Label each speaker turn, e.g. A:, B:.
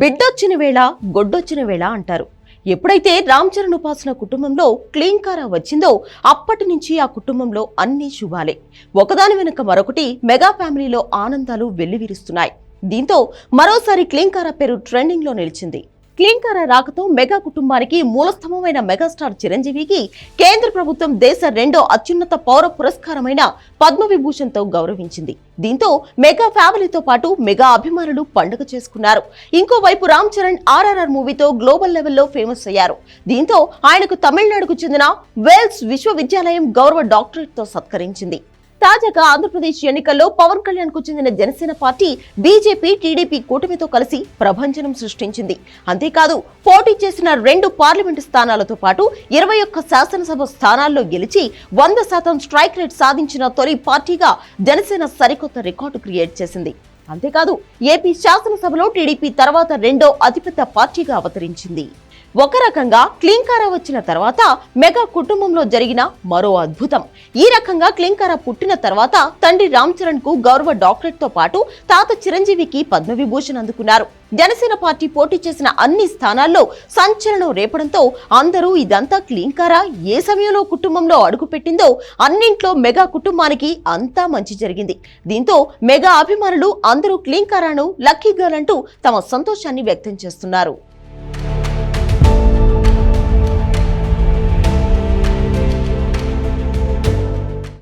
A: బిడ్డొచ్చిన వేళ గొడ్డొచ్చిన వేళ అంటారు. ఎప్పుడైతే రామ్ చరణ్ ఉపాసన కుటుంబంలో క్లీంకారా వచ్చిందో అప్పటి నుంచి ఆ కుటుంబంలో అన్ని శుభాలే. ఒకదాని వెనుక మరొకటి మెగా ఫ్యామిలీలో ఆనందాలు వెల్లివిరుస్తున్నాయి. దీంతో మరోసారి క్లీంకారా పేరు ట్రెండింగ్లో నిలిచింది. క్లీంకర రాకతో మెగా కుటుంబానికి మూలస్తంభమైన మెగాస్టార్ చిరంజీవికి కేంద్ర ప్రభుత్వం దేశ రెండో అత్యున్నత పౌర పురస్కారమైన పద్మవిభూషణ్తో గౌరవించింది. దీంతో మెగా ఫ్యామిలీతో పాటు మెగా అభిమానులు పండుగ చేసుకున్నారు. ఇంకోవైపు రామ్ చరణ్ ఆర్ఆర్ఆర్ మూవీతో గ్లోబల్ లెవెల్లో ఫేమస్ అయ్యారు. దీంతో ఆయనకు తమిళనాడుకు చెందిన వేల్స్ విశ్వవిద్యాలయం గౌరవ డాక్టరేట్తో సత్కరించింది. తాజాగా ఆంధ్రప్రదేశ్ ఎన్నికల్లో పవన్ కళ్యాణ్కు చెందిన జనసేన పార్టీ బీజేపీ టీడీపీ కూటమితో కలిసి ప్రభంజనం సృష్టించింది. అంతేకాదు పోటీ చేసిన రెండు పార్లమెంటు స్థానాలతో పాటు ఇరవై ఒక్క శాసనసభ స్థానాల్లో గెలిచి వంద శాతం స్ట్రైక్ రేట్ సాధించిన తొలి పార్టీగా జనసేన సరికొత్త రికార్డు క్రియేట్ చేసింది. అంతేకాదు ఏపీ శాసనసభలో టీడీపీ తర్వాత రెండో అతిపెద్ద పార్టీగా అవతరించింది. ఒక రకంగా క్లింకారా వచ్చిన తర్వాత మెగా కుటుంబంలో జరిగిన మరో అద్భుతం. ఈ రకంగా క్లింకారా పుట్టిన తర్వాత తండ్రి రామ్ చరణ్కు గౌరవ డాక్టరేట్తో పాటు తాత చిరంజీవికి పద్మవిభూషణ్ అందుకున్నారు. జనసేన పార్టీ పోటీ చేసిన అన్ని స్థానాల్లో సంచలనం రేపడంతో అందరూ ఇదంతా క్లీంకారా. ఏ సమయంలో కుటుంబంలో అడుగుపెట్టిందో అన్నింట్లో మెగా కుటుంబానికి అంతా మంచి జరిగింది. దీంతో మెగా అభిమానులు అందరూ క్లీంకారాను లక్కీ గర్ల్ అంటూ తమ సంతోషాన్ని వ్యక్తం చేస్తున్నారు.